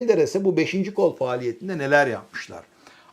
Menderes'e bu 5. kol faaliyetinde neler yapmışlar?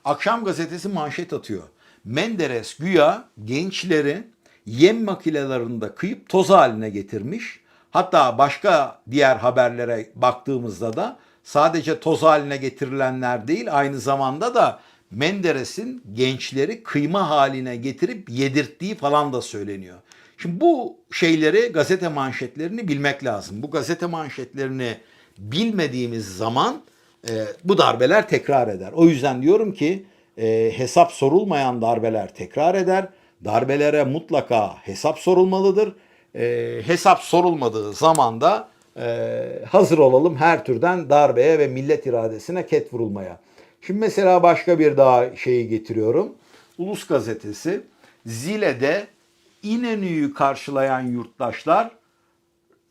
Akşam gazetesi manşet atıyor. Menderes güya gençleri yem makinelerinde kıyıp toz haline getirmiş. Hatta başka diğer haberlere baktığımızda da sadece toz haline getirilenler değil aynı zamanda da Menderes'in gençleri kıyma haline getirip yedirttiği falan da söyleniyor. Şimdi bu şeyleri gazete manşetlerini bilmek lazım. Bu gazete manşetlerini bilmediğimiz zaman e, bu darbeler tekrar eder. O yüzden diyorum ki e, hesap sorulmayan darbeler tekrar eder. Darbelere mutlaka hesap sorulmalıdır. E, hesap sorulmadığı zaman da e, hazır olalım her türden darbeye ve millet iradesine ket vurulmaya. Şimdi mesela başka bir daha şeyi getiriyorum. Ulus Gazetesi Zile'de İnönü'yü karşılayan yurttaşlar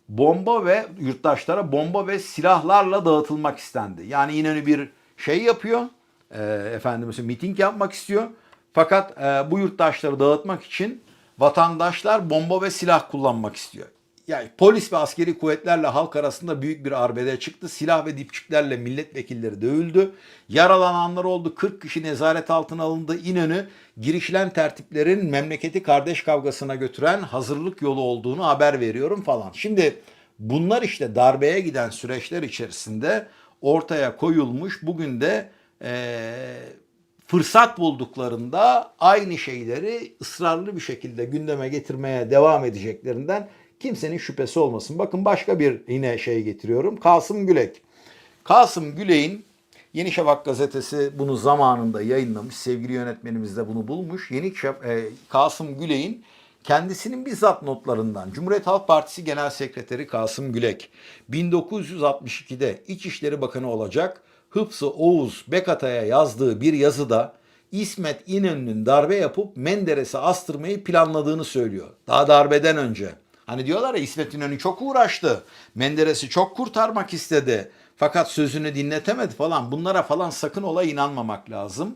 bomba ve yurttaşlara bomba ve silahlarla dağıtılmak istendi. Yani İnönü bir şey yapıyor. E, efendim mesela miting yapmak istiyor. Fakat e, bu yurttaşları dağıtmak için vatandaşlar bomba ve silah kullanmak istiyor. Yani polis ve askeri kuvvetlerle halk arasında büyük bir arbede çıktı. Silah ve dipçiklerle milletvekilleri dövüldü. Yaralananlar oldu. 40 kişi nezaret altına alındı. İnönü girişilen tertiplerin memleketi kardeş kavgasına götüren hazırlık yolu olduğunu haber veriyorum falan. Şimdi bunlar işte darbeye giden süreçler içerisinde ortaya koyulmuş. Bugün de eee fırsat bulduklarında aynı şeyleri ısrarlı bir şekilde gündeme getirmeye devam edeceklerinden kimsenin şüphesi olmasın. Bakın başka bir yine şey getiriyorum. Kasım Gülek. Kasım Gülek'in Yeni Şafak gazetesi bunu zamanında yayınlamış. Sevgili yönetmenimiz de bunu bulmuş. Yeni Şaf- e, Kasım Gülek'in kendisinin bizzat notlarından Cumhuriyet Halk Partisi Genel Sekreteri Kasım Gülek 1962'de İçişleri Bakanı olacak Hıpsı Oğuz Bekatay'a yazdığı bir yazıda İsmet İnönü'nün darbe yapıp Menderes'i astırmayı planladığını söylüyor. Daha darbeden önce. Hani diyorlar ya İsmet İnönü çok uğraştı. Menderes'i çok kurtarmak istedi. Fakat sözünü dinletemedi falan. Bunlara falan sakın ola inanmamak lazım.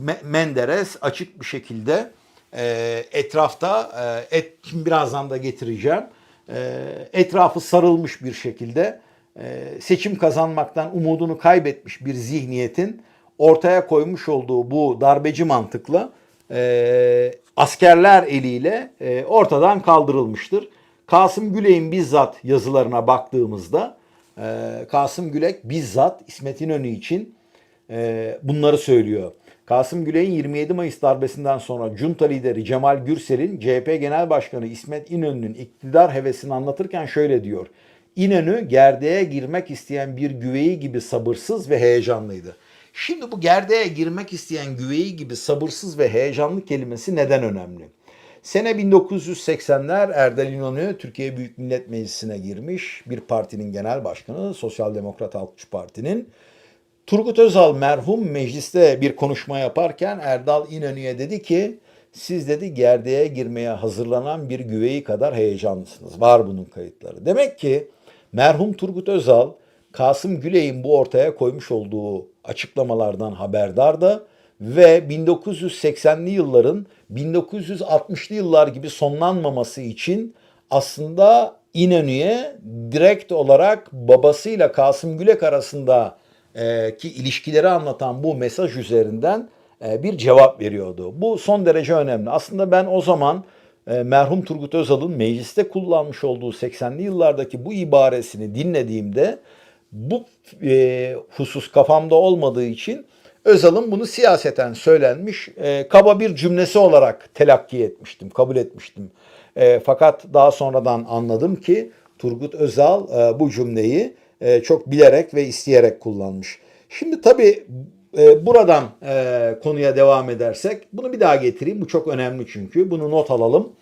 Me- Menderes açık bir şekilde e, etrafta e, et, şimdi birazdan da getireceğim. E, etrafı sarılmış bir şekilde e, seçim kazanmaktan umudunu kaybetmiş bir zihniyetin ortaya koymuş olduğu bu darbeci mantıkla e, askerler eliyle e, ortadan kaldırılmıştır. Kasım Gülek'in bizzat yazılarına baktığımızda e, Kasım Gülek bizzat İsmet İnönü için e, bunları söylüyor. Kasım Gülek'in 27 Mayıs darbesinden sonra junta lideri Cemal Gürsel'in CHP Genel Başkanı İsmet İnönü'nün iktidar hevesini anlatırken şöyle diyor. İnönü gerdeğe girmek isteyen bir güveyi gibi sabırsız ve heyecanlıydı. Şimdi bu gerdeğe girmek isteyen güveyi gibi sabırsız ve heyecanlı kelimesi neden önemli? Sene 1980'ler Erdal İnönü Türkiye Büyük Millet Meclisi'ne girmiş. Bir partinin genel başkanı, Sosyal Demokrat Halkçı Parti'nin. Turgut Özal merhum mecliste bir konuşma yaparken Erdal İnönü'ye dedi ki siz dedi gerdeğe girmeye hazırlanan bir güveyi kadar heyecanlısınız. Var bunun kayıtları. Demek ki merhum Turgut Özal Kasım Güley'in bu ortaya koymuş olduğu açıklamalardan haberdardı ve 1980'li yılların 1960'lı yıllar gibi sonlanmaması için aslında İnönü'ye direkt olarak babasıyla Kasım Gülek arasında e, ki ilişkileri anlatan bu mesaj üzerinden e, bir cevap veriyordu. Bu son derece önemli. Aslında ben o zaman e, merhum Turgut Özal'ın mecliste kullanmış olduğu 80'li yıllardaki bu ibaresini dinlediğimde bu e, husus kafamda olmadığı için Özal'ın bunu siyaseten söylenmiş e, kaba bir cümlesi olarak telakki etmiştim, kabul etmiştim. E, fakat daha sonradan anladım ki Turgut Özal e, bu cümleyi e, çok bilerek ve isteyerek kullanmış. Şimdi tabii e, buradan e, konuya devam edersek bunu bir daha getireyim. Bu çok önemli çünkü. Bunu not alalım.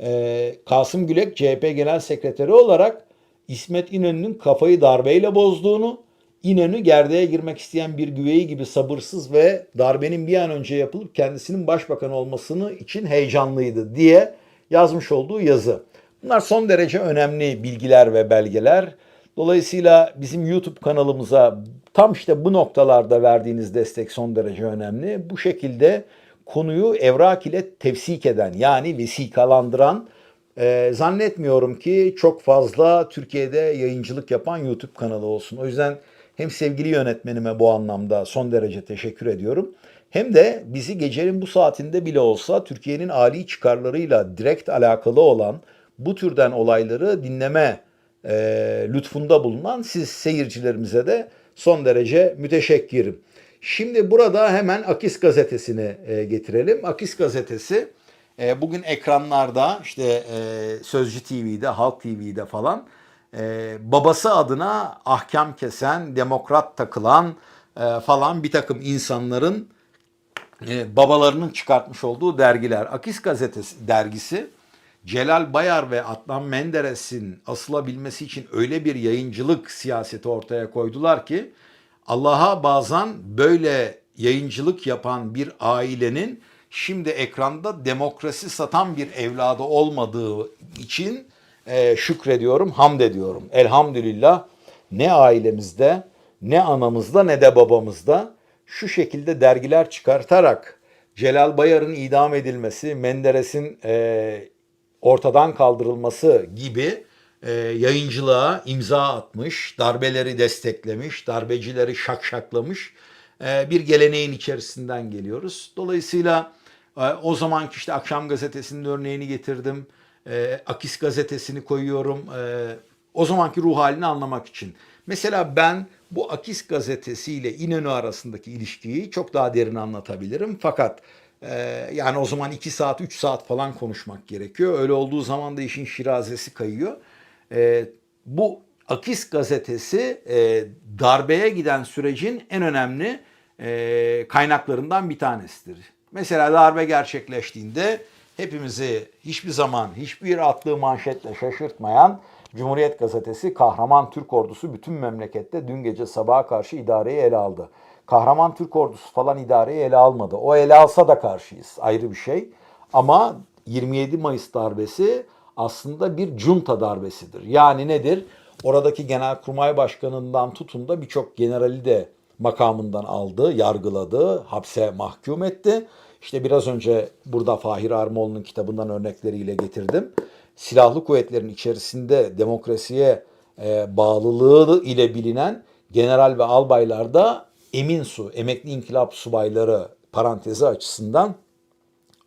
E, Kasım Gülek CHP Genel Sekreteri olarak İsmet İnönü'nün kafayı darbeyle bozduğunu, İnönü gerdeğe girmek isteyen bir güveyi gibi sabırsız ve darbenin bir an önce yapılıp kendisinin başbakan olmasını için heyecanlıydı diye yazmış olduğu yazı. Bunlar son derece önemli bilgiler ve belgeler. Dolayısıyla bizim YouTube kanalımıza tam işte bu noktalarda verdiğiniz destek son derece önemli. Bu şekilde konuyu evrak ile tefsik eden yani vesikalandıran e, zannetmiyorum ki çok fazla Türkiye'de yayıncılık yapan YouTube kanalı olsun. O yüzden hem sevgili yönetmenime bu anlamda son derece teşekkür ediyorum. Hem de bizi gecenin bu saatinde bile olsa Türkiye'nin âli çıkarlarıyla direkt alakalı olan bu türden olayları dinleme e, lütfunda bulunan siz seyircilerimize de son derece müteşekkirim. Şimdi burada hemen Akis gazetesini e, getirelim. Akis gazetesi e, bugün ekranlarda işte e, Sözcü TV'de, Halk TV'de falan e, babası adına ahkam kesen, demokrat takılan e, falan bir takım insanların e, babalarının çıkartmış olduğu dergiler. Akis gazetesi dergisi Celal Bayar ve Adnan Menderes'in asılabilmesi için öyle bir yayıncılık siyaseti ortaya koydular ki Allah'a bazen böyle yayıncılık yapan bir ailenin şimdi ekranda demokrasi satan bir evladı olmadığı için e, şükrediyorum, hamd ediyorum. Elhamdülillah ne ailemizde, ne anamızda ne de babamızda şu şekilde dergiler çıkartarak Celal Bayar'ın idam edilmesi, Menderes'in e, ortadan kaldırılması gibi e, yayıncılığa imza atmış, darbeleri desteklemiş, darbecileri şakşaklamış e, bir geleneğin içerisinden geliyoruz. Dolayısıyla o zamanki işte Akşam Gazetesi'nin örneğini getirdim. E, Akis Gazetesi'ni koyuyorum. E, o zamanki ruh halini anlamak için. Mesela ben bu Akis Gazetesi ile İnönü arasındaki ilişkiyi çok daha derin anlatabilirim. Fakat e, yani o zaman 2 saat 3 saat falan konuşmak gerekiyor. Öyle olduğu zaman da işin şirazesi kayıyor. Bu Akis gazetesi e, darbeye giden sürecin en önemli e, kaynaklarından bir tanesidir. Mesela darbe gerçekleştiğinde hepimizi hiçbir zaman hiçbir attığı manşetle şaşırtmayan Cumhuriyet Gazetesi kahraman Türk ordusu bütün memlekette dün gece sabaha karşı idareyi ele aldı. Kahraman Türk ordusu falan idareyi ele almadı. O ele alsa da karşıyız ayrı bir şey. Ama 27 Mayıs darbesi aslında bir junta darbesidir. Yani nedir? Oradaki Genelkurmay Başkanı'ndan tutun da birçok generali de makamından aldı, yargıladı, hapse mahkum etti. İşte biraz önce burada Fahir Armoğlu'nun kitabından örnekleriyle getirdim. Silahlı kuvvetlerin içerisinde demokrasiye e, bağlılığı ile bilinen general ve albaylar da emin su, emekli inkılap subayları parantezi açısından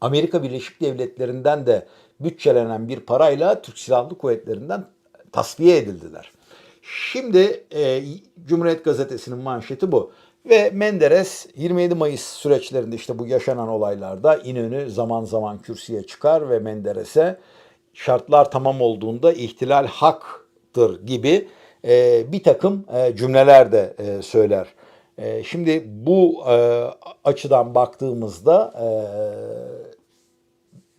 Amerika Birleşik Devletleri'nden de bütçelenen bir parayla Türk Silahlı Kuvvetleri'nden tasfiye edildiler. Şimdi e, Cumhuriyet Gazetesi'nin manşeti bu. Ve Menderes 27 Mayıs süreçlerinde işte bu yaşanan olaylarda İnönü zaman zaman kürsüye çıkar ve Menderes'e şartlar tamam olduğunda ihtilal haktır gibi e, bir takım e, cümleler de e, söyler. E, şimdi bu e, açıdan baktığımızda e,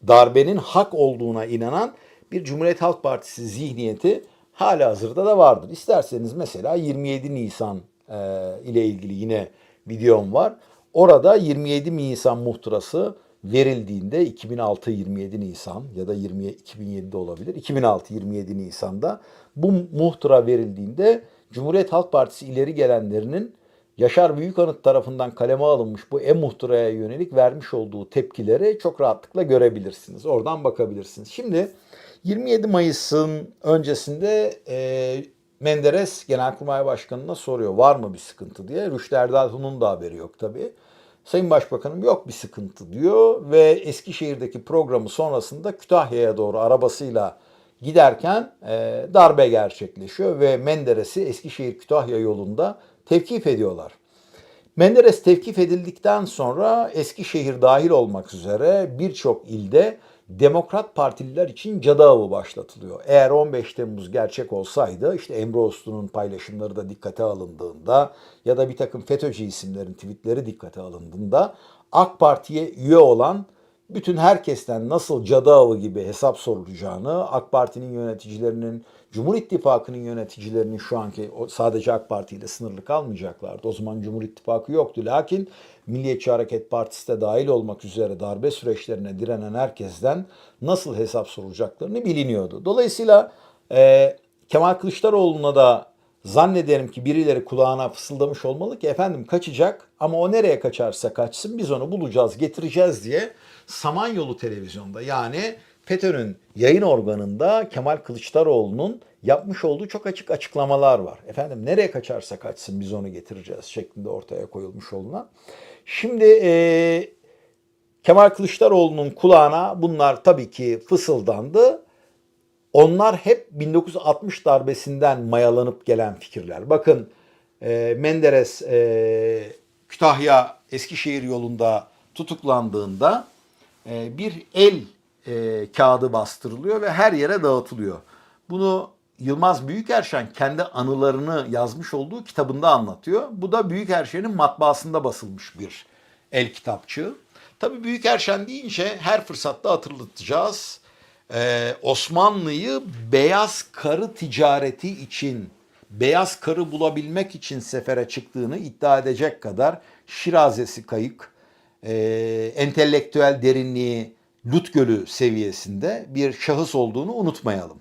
darbenin hak olduğuna inanan bir Cumhuriyet Halk Partisi zihniyeti hala hazırda da vardır. İsterseniz mesela 27 Nisan e, ile ilgili yine videom var. Orada 27 Nisan muhtırası verildiğinde 2006 27 Nisan ya da 20 2007'de olabilir. 2006 27 Nisan'da bu muhtıra verildiğinde Cumhuriyet Halk Partisi ileri gelenlerinin Yaşar Büyükanıt tarafından kaleme alınmış bu e-muhtıraya yönelik vermiş olduğu tepkileri çok rahatlıkla görebilirsiniz. Oradan bakabilirsiniz. Şimdi 27 Mayıs'ın öncesinde e, Menderes Genelkurmay Başkanı'na soruyor var mı bir sıkıntı diye. Rüştü Erdal'ın da haberi yok tabii. Sayın Başbakanım yok bir sıkıntı diyor ve Eskişehir'deki programı sonrasında Kütahya'ya doğru arabasıyla giderken e, darbe gerçekleşiyor ve Menderes'i Eskişehir-Kütahya yolunda tevkif ediyorlar. Menderes tevkif edildikten sonra Eskişehir dahil olmak üzere birçok ilde Demokrat Partililer için cadı avı başlatılıyor. Eğer 15 Temmuz gerçek olsaydı işte Emre Uslu'nun paylaşımları da dikkate alındığında ya da bir takım FETÖ'cü isimlerin tweetleri dikkate alındığında AK Parti'ye üye olan bütün herkesten nasıl cadı avı gibi hesap sorulacağını, AK Parti'nin yöneticilerinin, Cumhur İttifakı'nın yöneticilerinin şu anki sadece AK Parti ile sınırlı kalmayacaklardı. O zaman Cumhur İttifakı yoktu. Lakin Milliyetçi Hareket Partisi de dahil olmak üzere darbe süreçlerine direnen herkesten nasıl hesap sorulacaklarını biliniyordu. Dolayısıyla e, Kemal Kılıçdaroğlu'na da zannederim ki birileri kulağına fısıldamış olmalı ki efendim kaçacak ama o nereye kaçarsa kaçsın biz onu bulacağız getireceğiz diye Samanyolu televizyonda yani FETÖ'nün yayın organında Kemal Kılıçdaroğlu'nun yapmış olduğu çok açık açıklamalar var. Efendim nereye kaçarsa kaçsın biz onu getireceğiz şeklinde ortaya koyulmuş olunan. Şimdi e, Kemal Kılıçdaroğlu'nun kulağına bunlar tabii ki fısıldandı. Onlar hep 1960 darbesinden mayalanıp gelen fikirler. Bakın e, Menderes e, Kütahya Eskişehir yolunda tutuklandığında e, bir el e, kağıdı bastırılıyor ve her yere dağıtılıyor. Bunu Yılmaz Büyükerşen kendi anılarını yazmış olduğu kitabında anlatıyor. Bu da Büyükerşen'in matbaasında basılmış bir el kitapçığı. Tabii Büyükerşen deyince her fırsatta hatırlatacağız. Ee, Osmanlı'yı beyaz karı ticareti için, beyaz karı bulabilmek için sefere çıktığını iddia edecek kadar şirazesi kayık, e, entelektüel derinliği Lut Gölü seviyesinde bir şahıs olduğunu unutmayalım.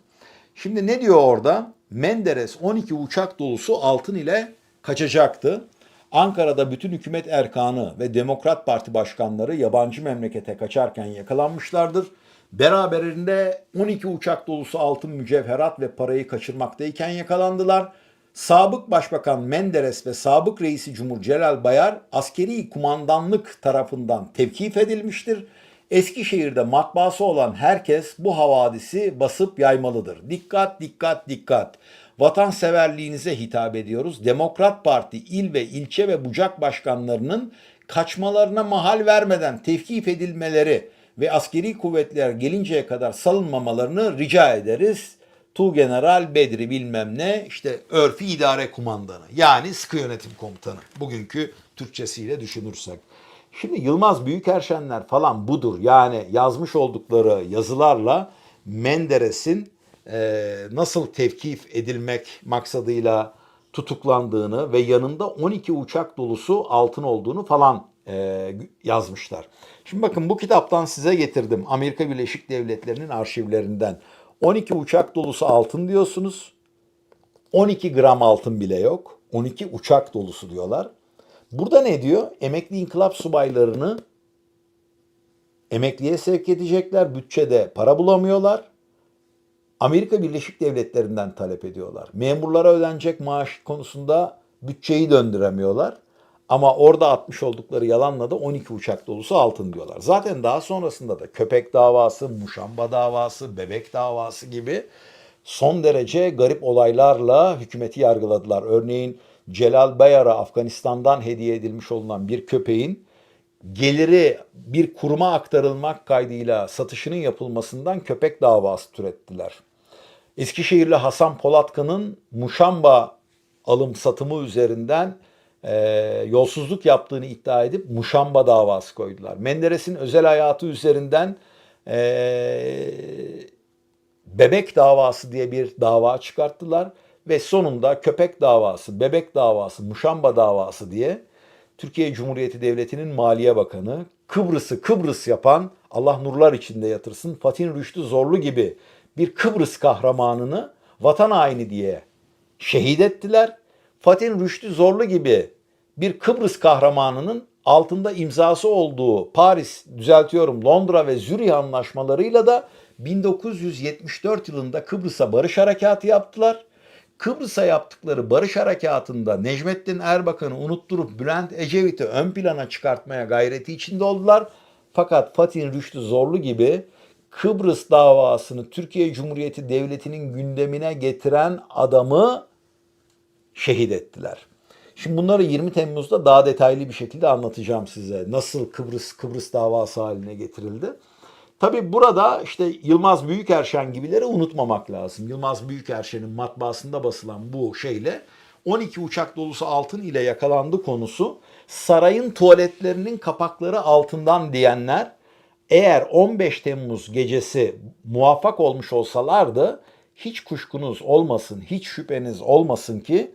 Şimdi ne diyor orada? Menderes 12 uçak dolusu altın ile kaçacaktı. Ankara'da bütün hükümet erkanı ve Demokrat Parti başkanları yabancı memlekete kaçarken yakalanmışlardır. Beraberinde 12 uçak dolusu altın mücevherat ve parayı kaçırmaktayken yakalandılar. Sabık Başbakan Menderes ve sabık reisi Cumhur Celal Bayar askeri kumandanlık tarafından tevkif edilmiştir. Eskişehir'de matbaası olan herkes bu havadisi basıp yaymalıdır. Dikkat dikkat dikkat. Vatanseverliğinize hitap ediyoruz. Demokrat Parti il ve ilçe ve bucak başkanlarının kaçmalarına mahal vermeden tevkif edilmeleri ve askeri kuvvetler gelinceye kadar salınmamalarını rica ederiz. Tuğgeneral Bedri bilmem ne işte örfi idare kumandanı yani sıkı yönetim komutanı bugünkü Türkçesiyle düşünürsek. Şimdi Yılmaz Büyükerşenler falan budur. Yani yazmış oldukları yazılarla Menderes'in e, nasıl tevkif edilmek maksadıyla tutuklandığını ve yanında 12 uçak dolusu altın olduğunu falan e, yazmışlar. Şimdi bakın bu kitaptan size getirdim. Amerika Birleşik Devletleri'nin arşivlerinden. 12 uçak dolusu altın diyorsunuz. 12 gram altın bile yok. 12 uçak dolusu diyorlar. Burada ne diyor? Emekli inkılap subaylarını emekliye sevk edecekler. Bütçede para bulamıyorlar. Amerika Birleşik Devletleri'nden talep ediyorlar. Memurlara ödenecek maaş konusunda bütçeyi döndüremiyorlar. Ama orada atmış oldukları yalanla da 12 uçak dolusu altın diyorlar. Zaten daha sonrasında da köpek davası, muşamba davası, bebek davası gibi son derece garip olaylarla hükümeti yargıladılar. Örneğin Celal Bayar'a Afganistan'dan hediye edilmiş olunan bir köpeğin geliri bir kuruma aktarılmak kaydıyla satışının yapılmasından köpek davası türettiler. Eskişehirli Hasan Polatkan'ın Muşamba alım satımı üzerinden e, yolsuzluk yaptığını iddia edip Muşamba davası koydular. Menderes'in özel hayatı üzerinden e, bebek davası diye bir dava çıkarttılar ve sonunda köpek davası, bebek davası, Muşamba davası diye Türkiye Cumhuriyeti Devleti'nin Maliye Bakanı Kıbrıs'ı Kıbrıs yapan Allah nurlar içinde yatırsın Fatih Rüştü Zorlu gibi bir Kıbrıs kahramanını vatan haini diye şehit ettiler. Fatih Rüştü Zorlu gibi bir Kıbrıs kahramanının altında imzası olduğu Paris, düzeltiyorum Londra ve Zürih anlaşmalarıyla da 1974 yılında Kıbrıs'a barış harekatı yaptılar. Kıbrıs'a yaptıkları barış harekatında Necmettin Erbakan'ı unutturup Bülent Ecevit'i ön plana çıkartmaya gayreti içinde oldular. Fakat Fatih Rüştü Zorlu gibi Kıbrıs davasını Türkiye Cumhuriyeti Devleti'nin gündemine getiren adamı şehit ettiler. Şimdi bunları 20 Temmuz'da daha detaylı bir şekilde anlatacağım size. Nasıl Kıbrıs Kıbrıs davası haline getirildi. Tabi burada işte Yılmaz Büyükerşen gibileri unutmamak lazım. Yılmaz Büyükerşen'in matbaasında basılan bu şeyle 12 uçak dolusu altın ile yakalandı konusu sarayın tuvaletlerinin kapakları altından diyenler eğer 15 Temmuz gecesi muvaffak olmuş olsalardı hiç kuşkunuz olmasın, hiç şüpheniz olmasın ki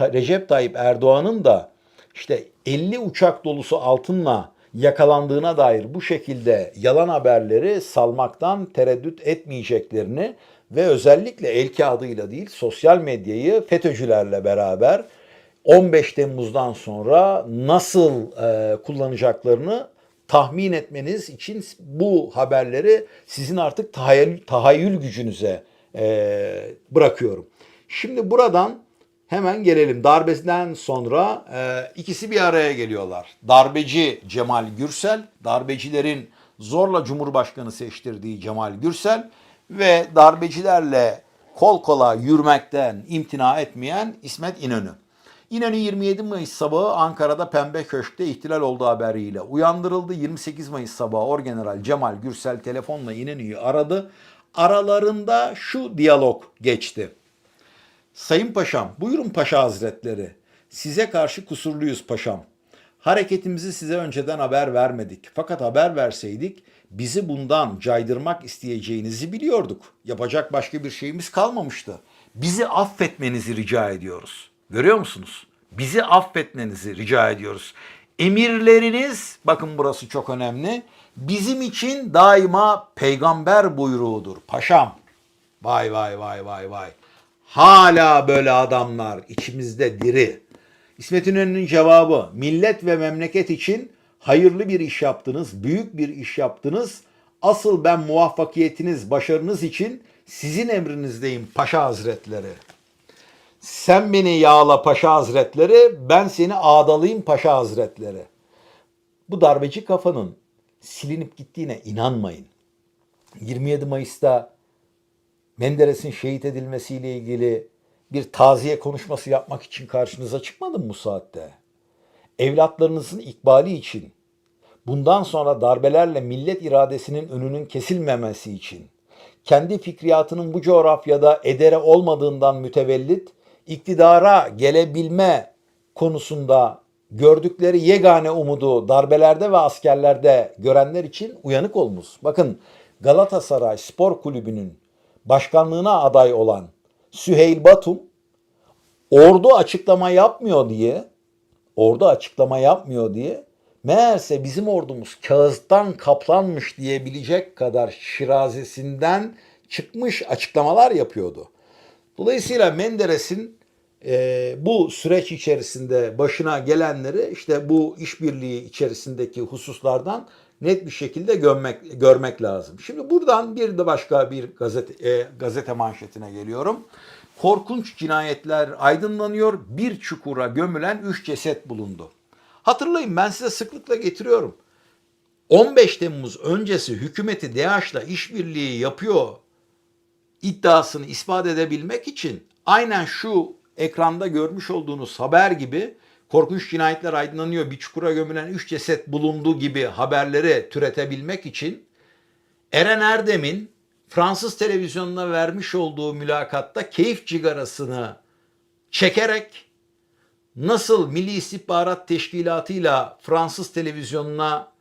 Recep Tayyip Erdoğan'ın da işte 50 uçak dolusu altınla yakalandığına dair bu şekilde yalan haberleri salmaktan tereddüt etmeyeceklerini ve özellikle el kağıdıyla değil sosyal medyayı FETÖ'cülerle beraber 15 Temmuz'dan sonra nasıl e, kullanacaklarını tahmin etmeniz için bu haberleri sizin artık tahayyül, tahayyül gücünüze e, bırakıyorum. Şimdi buradan hemen gelelim. Darbesinden sonra e, ikisi bir araya geliyorlar. Darbeci Cemal Gürsel, darbecilerin zorla Cumhurbaşkanı seçtirdiği Cemal Gürsel ve darbecilerle kol kola yürümekten imtina etmeyen İsmet İnönü. İnönü 27 Mayıs sabahı Ankara'da Pembe Köşk'te ihtilal olduğu haberiyle uyandırıldı. 28 Mayıs sabahı Orgeneral Cemal Gürsel telefonla İnönü'yü aradı. Aralarında şu diyalog geçti. Sayın Paşam, buyurun Paşa Hazretleri. Size karşı kusurluyuz Paşam. Hareketimizi size önceden haber vermedik. Fakat haber verseydik bizi bundan caydırmak isteyeceğinizi biliyorduk. Yapacak başka bir şeyimiz kalmamıştı. Bizi affetmenizi rica ediyoruz. Görüyor musunuz? Bizi affetmenizi rica ediyoruz. Emirleriniz, bakın burası çok önemli, bizim için daima peygamber buyruğudur paşam. Vay vay vay vay vay. Hala böyle adamlar içimizde diri. İsmet İnönü'nün cevabı millet ve memleket için hayırlı bir iş yaptınız, büyük bir iş yaptınız. Asıl ben muvaffakiyetiniz, başarınız için sizin emrinizdeyim Paşa Hazretleri. Sen beni yağla Paşa Hazretleri, ben seni ağdalayayım Paşa Hazretleri. Bu darbeci kafanın silinip gittiğine inanmayın. 27 Mayıs'ta Menderes'in şehit edilmesiyle ilgili bir taziye konuşması yapmak için karşınıza çıkmadım bu saatte. Evlatlarınızın ikbali için, bundan sonra darbelerle millet iradesinin önünün kesilmemesi için, kendi fikriyatının bu coğrafyada edere olmadığından mütevellit, iktidara gelebilme konusunda gördükleri yegane umudu darbelerde ve askerlerde görenler için uyanık olunuz. Bakın Galatasaray Spor Kulübü'nün başkanlığına aday olan Süheyl Batum ordu açıklama yapmıyor diye ordu açıklama yapmıyor diye meğerse bizim ordumuz kağızdan kaplanmış diyebilecek kadar şirazesinden çıkmış açıklamalar yapıyordu. Dolayısıyla Menderes'in e, bu süreç içerisinde başına gelenleri işte bu işbirliği içerisindeki hususlardan net bir şekilde görmek, görmek lazım. Şimdi buradan bir de başka bir gazete, e, gazete manşetine geliyorum. Korkunç cinayetler aydınlanıyor. Bir çukura gömülen üç ceset bulundu. Hatırlayın ben size sıklıkla getiriyorum. 15 Temmuz öncesi hükümeti DAEŞ'la işbirliği yapıyor iddiasını ispat edebilmek için aynen şu ekranda görmüş olduğunuz haber gibi korkunç cinayetler aydınlanıyor, bir çukura gömülen üç ceset bulundu gibi haberleri türetebilmek için Eren Erdem'in Fransız televizyonuna vermiş olduğu mülakatta keyif cigarasını çekerek nasıl Milli İstihbarat Teşkilatı'yla Fransız televizyonuna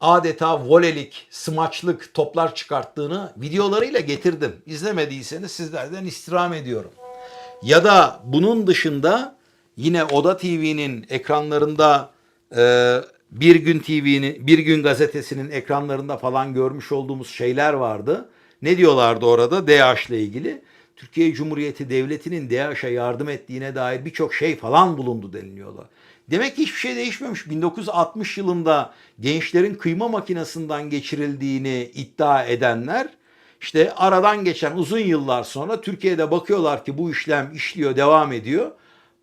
adeta volelik, smaçlık toplar çıkarttığını videolarıyla getirdim. İzlemediyseniz sizlerden istirham ediyorum. Ya da bunun dışında yine Oda TV'nin ekranlarında e, Bir Gün TV'nin, Bir Gün gazetesinin ekranlarında falan görmüş olduğumuz şeyler vardı. Ne diyorlardı orada DAEŞ ile ilgili? Türkiye Cumhuriyeti Devleti'nin DAEŞ'e yardım ettiğine dair birçok şey falan bulundu deniliyorlar. Demek ki hiçbir şey değişmemiş. 1960 yılında gençlerin kıyma makinesinden geçirildiğini iddia edenler işte aradan geçen uzun yıllar sonra Türkiye'de bakıyorlar ki bu işlem işliyor, devam ediyor.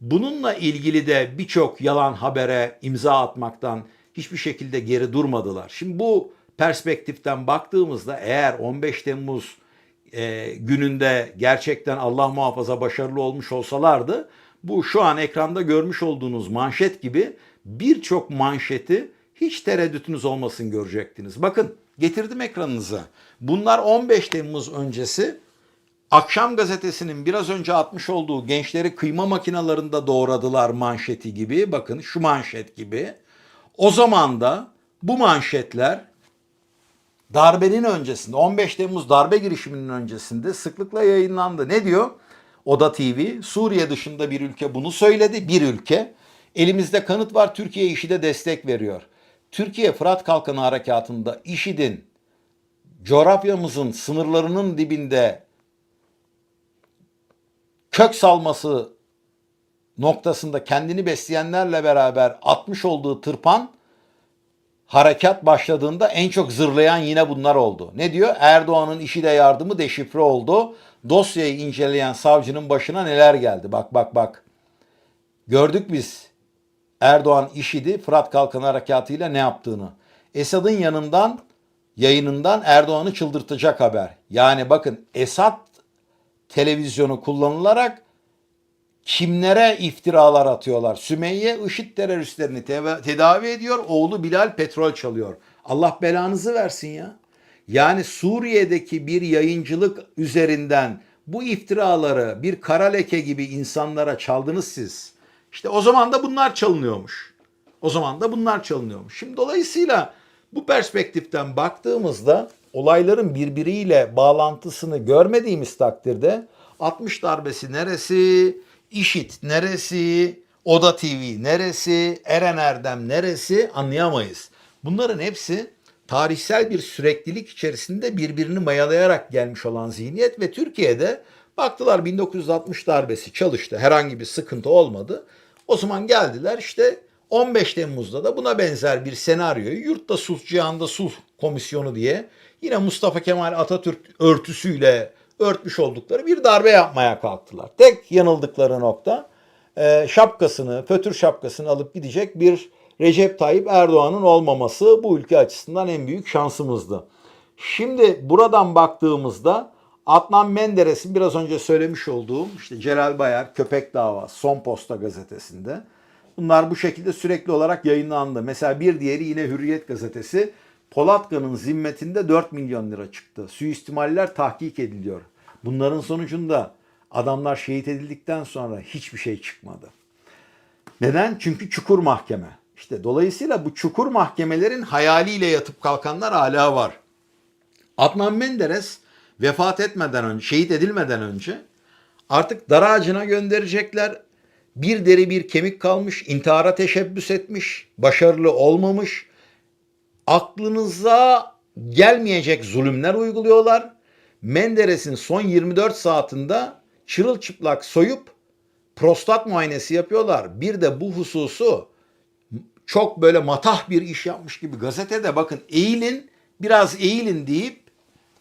Bununla ilgili de birçok yalan habere imza atmaktan hiçbir şekilde geri durmadılar. Şimdi bu perspektiften baktığımızda eğer 15 Temmuz e, gününde gerçekten Allah muhafaza başarılı olmuş olsalardı bu şu an ekranda görmüş olduğunuz manşet gibi birçok manşeti hiç tereddütünüz olmasın görecektiniz. Bakın getirdim ekranınıza. Bunlar 15 Temmuz öncesi Akşam gazetesinin biraz önce atmış olduğu gençleri kıyma makinalarında doğradılar manşeti gibi. Bakın şu manşet gibi. O zaman da bu manşetler darbenin öncesinde 15 Temmuz darbe girişiminin öncesinde sıklıkla yayınlandı. Ne diyor? Oda TV Suriye dışında bir ülke bunu söyledi. Bir ülke. Elimizde kanıt var Türkiye IŞİD'e destek veriyor. Türkiye Fırat Kalkanı Harekatı'nda IŞİD'in coğrafyamızın sınırlarının dibinde kök salması noktasında kendini besleyenlerle beraber atmış olduğu tırpan harekat başladığında en çok zırlayan yine bunlar oldu. Ne diyor? Erdoğan'ın işi de yardımı deşifre oldu. Dosyayı inceleyen savcının başına neler geldi? Bak bak bak. Gördük biz Erdoğan işidi Fırat Kalkan Harekatı'yla ne yaptığını. Esad'ın yanından yayınından Erdoğan'ı çıldırtacak haber. Yani bakın Esad televizyonu kullanılarak kimlere iftiralar atıyorlar. Sümeyye IŞİD teröristlerini tedavi ediyor. Oğlu Bilal petrol çalıyor. Allah belanızı versin ya. Yani Suriye'deki bir yayıncılık üzerinden bu iftiraları bir kara leke gibi insanlara çaldınız siz. İşte o zaman da bunlar çalınıyormuş. O zaman da bunlar çalınıyormuş. Şimdi dolayısıyla bu perspektiften baktığımızda olayların birbiriyle bağlantısını görmediğimiz takdirde 60 darbesi neresi, IŞİD neresi, Oda TV neresi, Eren Erdem neresi anlayamayız. Bunların hepsi tarihsel bir süreklilik içerisinde birbirini mayalayarak gelmiş olan zihniyet ve Türkiye'de baktılar 1960 darbesi çalıştı. Herhangi bir sıkıntı olmadı. O zaman geldiler işte 15 Temmuz'da da buna benzer bir senaryoyu yurtta sulh cihanda sulh komisyonu diye yine Mustafa Kemal Atatürk örtüsüyle örtmüş oldukları bir darbe yapmaya kalktılar. Tek yanıldıkları nokta e, şapkasını, fötür şapkasını alıp gidecek bir Recep Tayyip Erdoğan'ın olmaması bu ülke açısından en büyük şansımızdı. Şimdi buradan baktığımızda Adnan Menderes'in biraz önce söylemiş olduğum işte Celal Bayar Köpek Dava Son Posta gazetesinde bunlar bu şekilde sürekli olarak yayınlandı. Mesela bir diğeri yine Hürriyet gazetesi Polatkan'ın zimmetinde 4 milyon lira çıktı. Suistimaller tahkik ediliyor. Bunların sonucunda adamlar şehit edildikten sonra hiçbir şey çıkmadı. Neden? Çünkü çukur mahkeme. İşte dolayısıyla bu çukur mahkemelerin hayaliyle yatıp kalkanlar hala var. Adnan Menderes vefat etmeden önce, şehit edilmeden önce artık dar ağacına gönderecekler. Bir deri bir kemik kalmış, intihara teşebbüs etmiş, başarılı olmamış. Aklınıza gelmeyecek zulümler uyguluyorlar. Menderes'in son 24 saatinde çırılçıplak soyup prostat muayenesi yapıyorlar. Bir de bu hususu çok böyle matah bir iş yapmış gibi gazetede bakın eğilin biraz eğilin deyip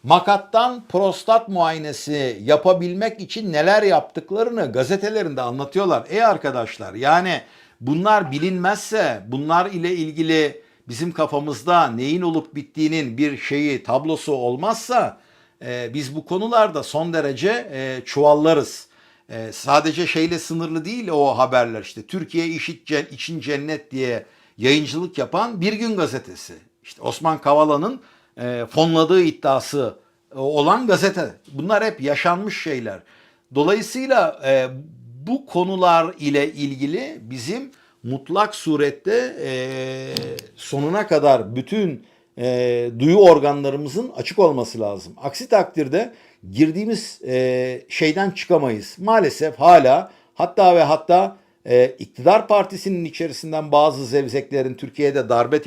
makattan prostat muayenesi yapabilmek için neler yaptıklarını gazetelerinde anlatıyorlar. Ey arkadaşlar yani bunlar bilinmezse bunlar ile ilgili bizim kafamızda neyin olup bittiğinin bir şeyi tablosu olmazsa e, biz bu konularda son derece e, çuvallarız. E, sadece şeyle sınırlı değil o haberler işte Türkiye işit için cennet diye yayıncılık yapan Bir Gün gazetesi. İşte Osman Kavala'nın e, fonladığı iddiası e, olan gazete. Bunlar hep yaşanmış şeyler. Dolayısıyla e, bu konular ile ilgili bizim mutlak surette e, sonuna kadar bütün e, duyu organlarımızın açık olması lazım. Aksi takdirde girdiğimiz e, şeyden çıkamayız. Maalesef hala hatta ve hatta e, iktidar partisinin içerisinden bazı zevzeklerin Türkiye'de darbe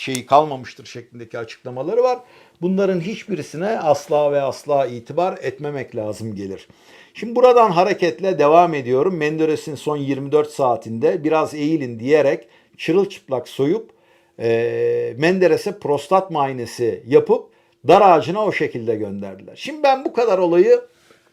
şeyi kalmamıştır şeklindeki açıklamaları var. Bunların hiçbirisine asla ve asla itibar etmemek lazım gelir. Şimdi buradan hareketle devam ediyorum. Menderes'in son 24 saatinde biraz eğilin diyerek çırılçıplak soyup e, Menderes'e prostat muayenesi yapıp dar ağacına o şekilde gönderdiler. Şimdi ben bu kadar olayı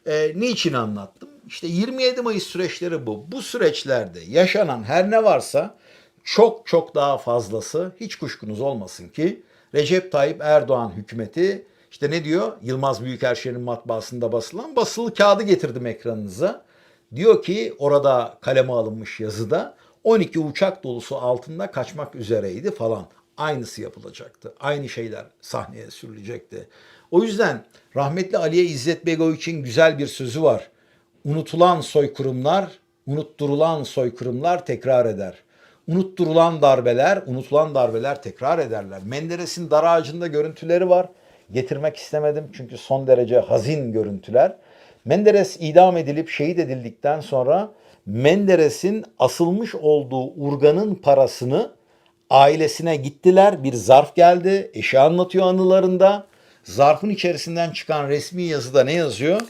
e, niçin anlattım? İşte 27 Mayıs süreçleri bu. Bu süreçlerde yaşanan her ne varsa çok çok daha fazlası hiç kuşkunuz olmasın ki Recep Tayyip Erdoğan hükümeti işte ne diyor? Yılmaz Büyükerşen'in matbaasında basılan basılı kağıdı getirdim ekranınıza. Diyor ki orada kaleme alınmış yazıda 12 uçak dolusu altında kaçmak üzereydi falan. Aynısı yapılacaktı. Aynı şeyler sahneye sürülecekti. O yüzden rahmetli Aliye İzzet Begoviç'in güzel bir sözü var. Unutulan soykırımlar, unutturulan soykırımlar tekrar eder. Unutturulan darbeler, unutulan darbeler tekrar ederler. Menderes'in dar ağacında görüntüleri var. Getirmek istemedim çünkü son derece hazin görüntüler. Menderes idam edilip şehit edildikten sonra Menderes'in asılmış olduğu urganın parasını ailesine gittiler. Bir zarf geldi. Eşi anlatıyor anılarında. Zarfın içerisinden çıkan resmi yazıda ne yazıyor?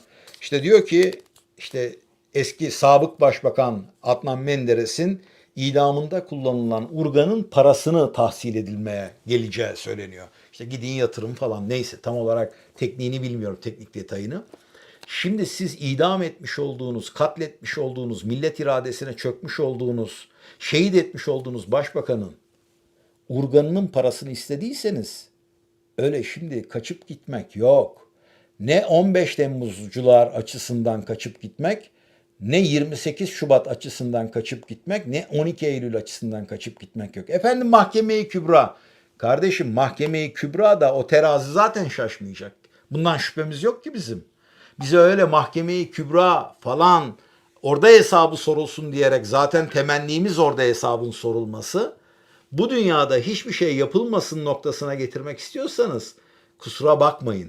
İşte diyor ki işte eski sabık başbakan Adnan Menderes'in idamında kullanılan urganın parasını tahsil edilmeye geleceği söyleniyor. İşte gidin yatırım falan neyse tam olarak tekniğini bilmiyorum teknik detayını. Şimdi siz idam etmiş olduğunuz, katletmiş olduğunuz, millet iradesine çökmüş olduğunuz, şehit etmiş olduğunuz başbakanın urganının parasını istediyseniz öyle şimdi kaçıp gitmek yok. Ne 15 Temmuzcular açısından kaçıp gitmek, ne 28 Şubat açısından kaçıp gitmek, ne 12 Eylül açısından kaçıp gitmek yok. Efendim mahkemeyi kübra. Kardeşim mahkemeyi kübra da o terazi zaten şaşmayacak. Bundan şüphemiz yok ki bizim. Bize öyle mahkemeyi kübra falan orada hesabı sorulsun diyerek zaten temennimiz orada hesabın sorulması. Bu dünyada hiçbir şey yapılmasın noktasına getirmek istiyorsanız kusura bakmayın.